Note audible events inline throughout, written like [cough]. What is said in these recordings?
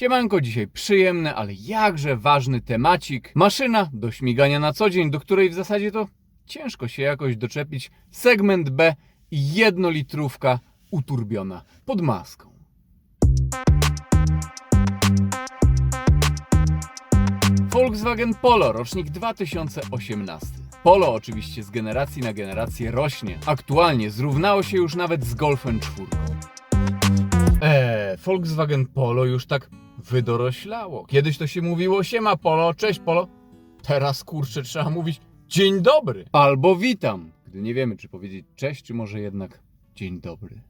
Siemanko, dzisiaj przyjemny, ale jakże ważny temacik. Maszyna do śmigania na co dzień, do której w zasadzie to ciężko się jakoś doczepić. Segment B i jednolitrówka uturbiona pod maską. Volkswagen Polo, rocznik 2018. Polo oczywiście z generacji na generację rośnie. Aktualnie zrównało się już nawet z Golfem 4. Eee, Volkswagen Polo już tak wydoroślało. Kiedyś to się mówiło siema Polo, cześć Polo. Teraz kurczę trzeba mówić dzień dobry. Albo witam, gdy nie wiemy czy powiedzieć cześć, czy może jednak dzień dobry.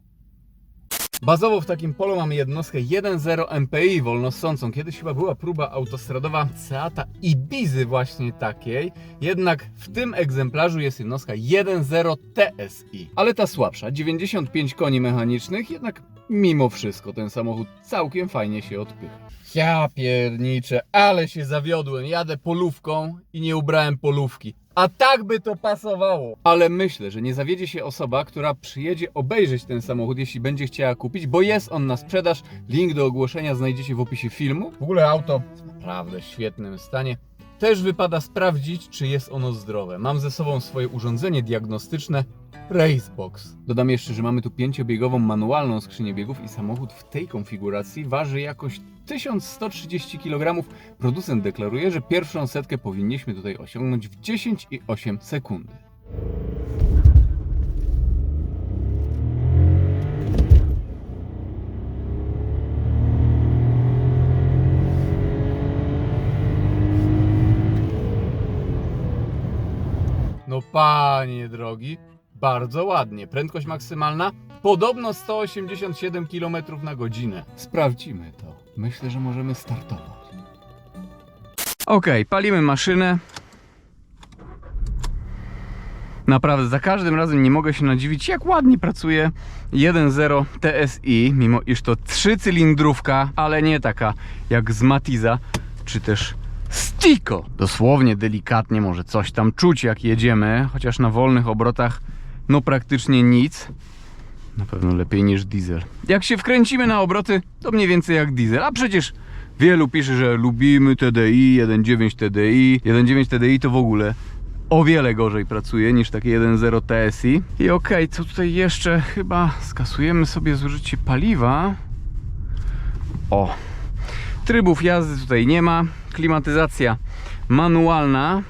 Bazowo w takim polu mamy jednostkę 1.0 MPI wolnossącą. Kiedyś chyba była próba autostradowa Seata Ibizy właśnie takiej, jednak w tym egzemplarzu jest jednostka 1.0 TSI. Ale ta słabsza, 95 koni mechanicznych, jednak mimo wszystko ten samochód całkiem fajnie się odpycha. Ja pierniczę, ale się zawiodłem. Jadę polówką i nie ubrałem polówki. A tak by to pasowało. Ale myślę, że nie zawiedzie się osoba, która przyjedzie obejrzeć ten samochód, jeśli będzie chciała kupić, bo jest on na sprzedaż. Link do ogłoszenia znajdziecie w opisie filmu. W ogóle auto w naprawdę świetnym stanie. Też wypada sprawdzić, czy jest ono zdrowe. Mam ze sobą swoje urządzenie diagnostyczne Racebox. Dodam jeszcze, że mamy tu pięciobiegową manualną skrzynię biegów i samochód w tej konfiguracji waży jakoś 1130 kg. Producent deklaruje, że pierwszą setkę powinniśmy tutaj osiągnąć w 10,8 sekundy. Panie drogi, bardzo ładnie. Prędkość maksymalna podobno 187 km na godzinę. Sprawdzimy to. Myślę, że możemy startować. Ok, palimy maszynę. Naprawdę, za każdym razem nie mogę się nadziwić, jak ładnie pracuje 1.0 TSI, mimo iż to trzycylindrówka, ale nie taka jak z Matiza, czy też Stico. Dosłownie delikatnie może coś tam czuć jak jedziemy, chociaż na wolnych obrotach no praktycznie nic. Na pewno lepiej niż diesel. Jak się wkręcimy na obroty, to mniej więcej jak diesel, a przecież wielu pisze, że lubimy TDI, 1.9 TDI. 1.9 TDI to w ogóle o wiele gorzej pracuje niż takie 1.0 TSI. I okej, co tutaj jeszcze? Chyba skasujemy sobie zużycie paliwa. O, Trybów jazdy tutaj nie ma. Klimatyzacja manualna.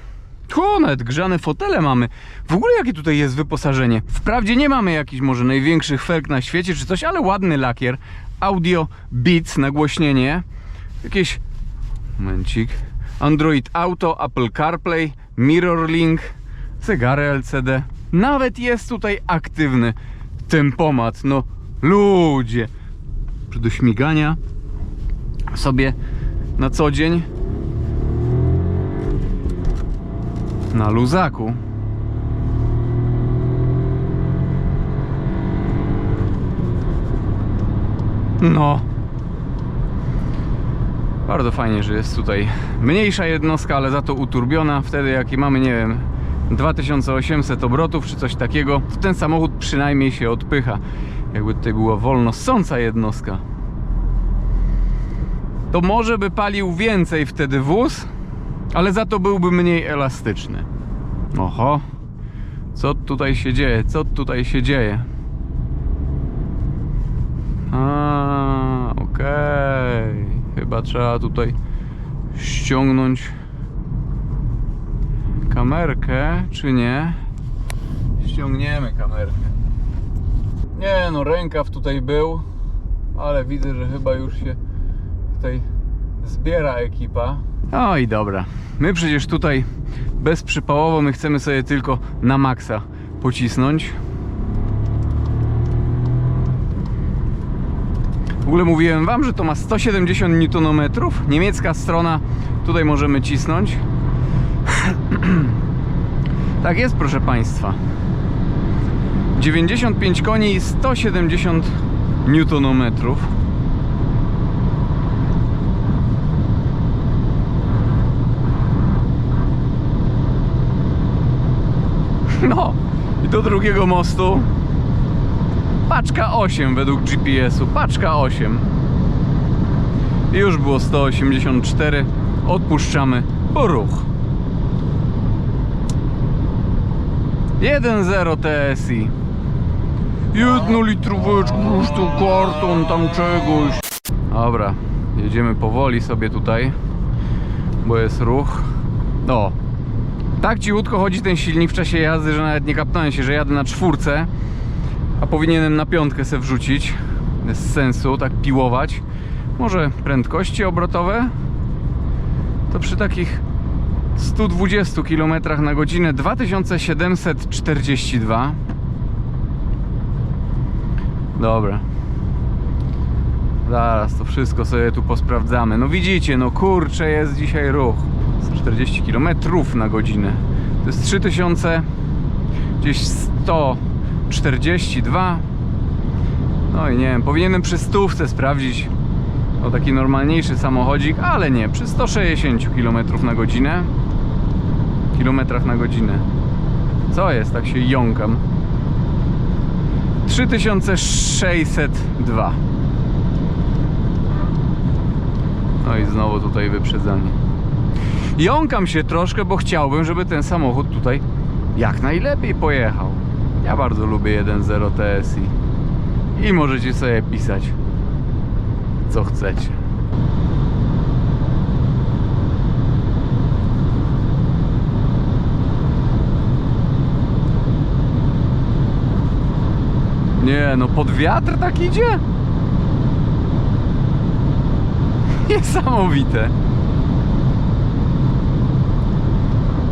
O, nawet grzane fotele mamy. W ogóle jakie tutaj jest wyposażenie? Wprawdzie nie mamy jakichś może największych felg na świecie czy coś, ale ładny lakier. Audio Beats, nagłośnienie. Jakieś... Momencik. Android Auto, Apple CarPlay, Mirrorlink, zegary LCD. Nawet jest tutaj aktywny tempomat. No, ludzie. Do śmigania sobie na co dzień na luzaku. No. Bardzo fajnie, że jest tutaj mniejsza jednostka, ale za to uturbiona. Wtedy jak mamy, nie wiem, 2800 obrotów czy coś takiego, to ten samochód przynajmniej się odpycha. Jakby tutaj była wolno ssąca jednostka to może by palił więcej wtedy wóz, ale za to byłby mniej elastyczny. Oho, co tutaj się dzieje? Co tutaj się dzieje? A, okej. Chyba trzeba tutaj ściągnąć kamerkę, czy nie? Ściągniemy kamerkę. Nie no, rękaw tutaj był, ale widzę, że chyba już się tutaj zbiera ekipa. No i dobra. My przecież tutaj bezprzypałowo my chcemy sobie tylko na maksa pocisnąć. W ogóle mówiłem wam, że to ma 170 Nm. Niemiecka strona, tutaj możemy cisnąć. [clears throat] tak jest, proszę Państwa. 95 koni i 170 Nm. No i do drugiego mostu paczka 8 według GPS-u, paczka 8 I już było 184. Odpuszczamy ruch. 1.0 TSI. Jedno litróweczku, już tu karton tam czegoś. Dobra, jedziemy powoli sobie tutaj, bo jest ruch. O, tak cichutko chodzi ten silnik w czasie jazdy, że nawet nie kapnąłem się, że jadę na czwórce, a powinienem na piątkę se wrzucić. Bez sensu tak piłować. Może prędkości obrotowe? To przy takich 120 km na godzinę 2742. Dobra. Zaraz to wszystko sobie tu posprawdzamy. No widzicie, no kurczę, jest dzisiaj ruch. 140 km na godzinę. To jest 3000 gdzieś 142. No i nie wiem, powinienem przy stówce sprawdzić o taki normalniejszy samochodzik, ale nie, przy 160 km na godzinę. Kilometrach na godzinę. Co jest? Tak się jąkam. 3602. No i znowu tutaj wyprzedzanie. Jąkam się troszkę, bo chciałbym, żeby ten samochód tutaj jak najlepiej pojechał. Ja bardzo lubię 1.0 TSI. I możecie sobie pisać, co chcecie. Nie, no pod wiatr tak idzie? [laughs] Niesamowite.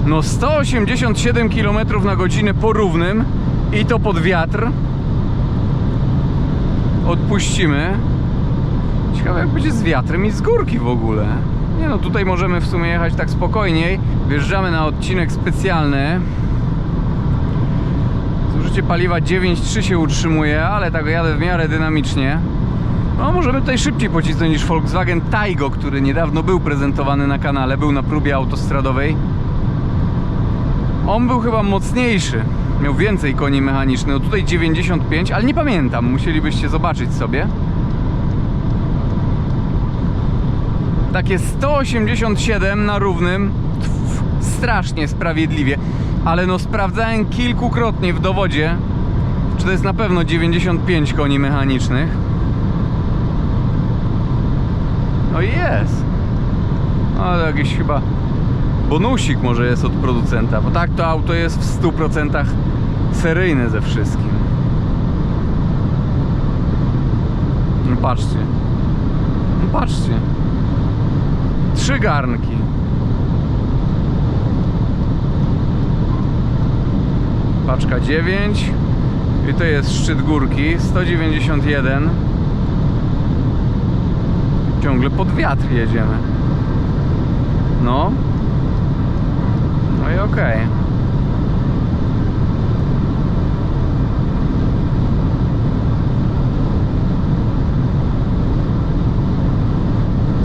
No 187 km na godzinę po równym i to pod wiatr. Odpuścimy. Ciekawe jak będzie z wiatrem i z górki w ogóle. Nie no, tutaj możemy w sumie jechać tak spokojniej. Wjeżdżamy na odcinek specjalny. Zużycie paliwa 9,3 się utrzymuje, ale tak jadę w miarę dynamicznie. No, możemy tutaj szybciej pocisnąć niż Volkswagen Taigo, który niedawno był prezentowany na kanale, był na próbie autostradowej. On był chyba mocniejszy, miał więcej koni mechanicznych. No tutaj 95, ale nie pamiętam, musielibyście zobaczyć sobie. Takie 187 na równym, Tf, strasznie sprawiedliwie. Ale no sprawdzałem kilkukrotnie w dowodzie, czy to jest na pewno 95 koni mechanicznych. No i jest. No to jakiś chyba bonusik może jest od producenta, bo tak to auto jest w 100% seryjne ze wszystkim. No patrzcie. No patrzcie. Trzy garnki. Paczka 9 i to jest szczyt górki 191 ciągle pod wiatr jedziemy no no i okej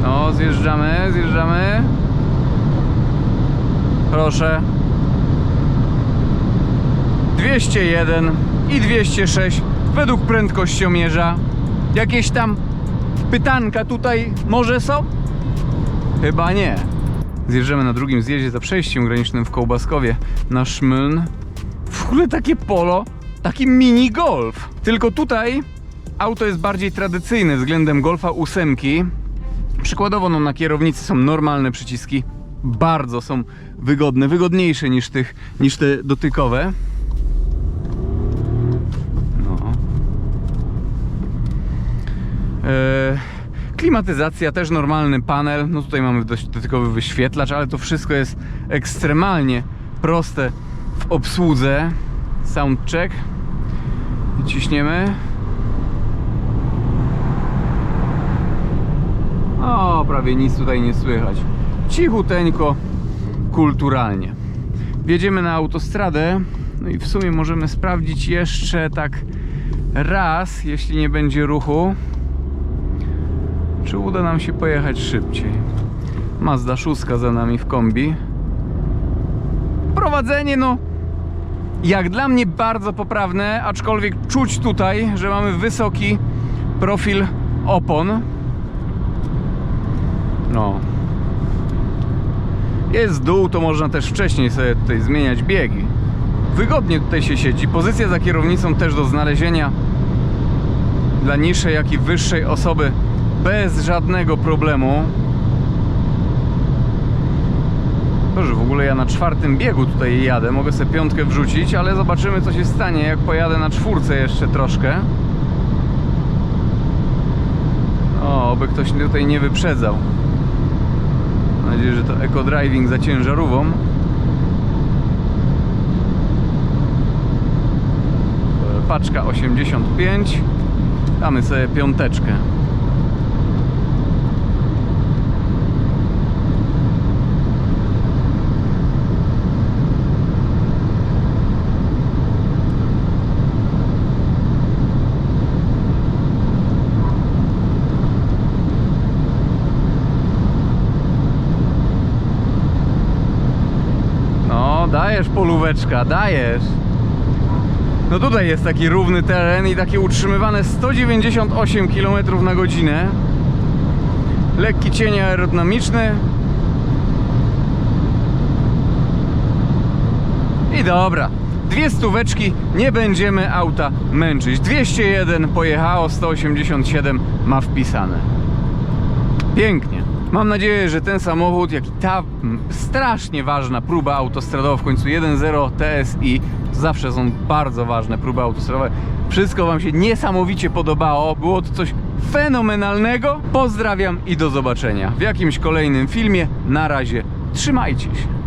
no zjeżdżamy, zjeżdżamy proszę 201 i 206 według prędkościomierza. Jakieś tam pytanka tutaj może są? Chyba nie. Zjeżdżamy na drugim zjeździe za przejściem granicznym w Kołbaskowie na Szmyn. W ogóle takie polo, taki mini golf. Tylko tutaj auto jest bardziej tradycyjne względem Golfa 8. Przykładowo no, na kierownicy są normalne przyciski. Bardzo są wygodne, wygodniejsze niż, tych, niż te dotykowe. No. E, klimatyzacja, też normalny panel. No tutaj mamy dość dotykowy wyświetlacz, ale to wszystko jest ekstremalnie proste w obsłudze. Soundcheck. Ciśniemy. O, prawie nic tutaj nie słychać. Cichuteńko, kulturalnie. Wjedziemy na autostradę. No i w sumie możemy sprawdzić jeszcze tak raz, jeśli nie będzie ruchu, czy uda nam się pojechać szybciej. Mazda 6 za nami w kombi. Prowadzenie, no, jak dla mnie bardzo poprawne, aczkolwiek czuć tutaj, że mamy wysoki profil opon. No. Jest dół, to można też wcześniej sobie tutaj zmieniać biegi. Wygodnie tutaj się siedzi. Pozycja za kierownicą też do znalezienia dla niższej, jak i wyższej osoby bez żadnego problemu. To, w ogóle ja na czwartym biegu tutaj jadę, mogę sobie piątkę wrzucić, ale zobaczymy co się stanie, jak pojadę na czwórce jeszcze troszkę. O, oby ktoś mnie tutaj nie wyprzedzał. Mam nadzieję, że to eco-driving za ciężarówką. Paczka 85. Damy sobie piąteczkę. No, dajesz polóweczka, dajesz. No tutaj jest taki równy teren i takie utrzymywane 198 km na godzinę. Lekki cień aerodynamiczny. I dobra. Dwie stóweczki, nie będziemy auta męczyć. 201 pojechało, 187 ma wpisane. Pięknie. Mam nadzieję, że ten samochód, jak i ta strasznie ważna próba autostradowa, w końcu 1.0 TSI, zawsze są bardzo ważne próby autostradowe, wszystko Wam się niesamowicie podobało, było to coś fenomenalnego. Pozdrawiam i do zobaczenia w jakimś kolejnym filmie. Na razie, trzymajcie się.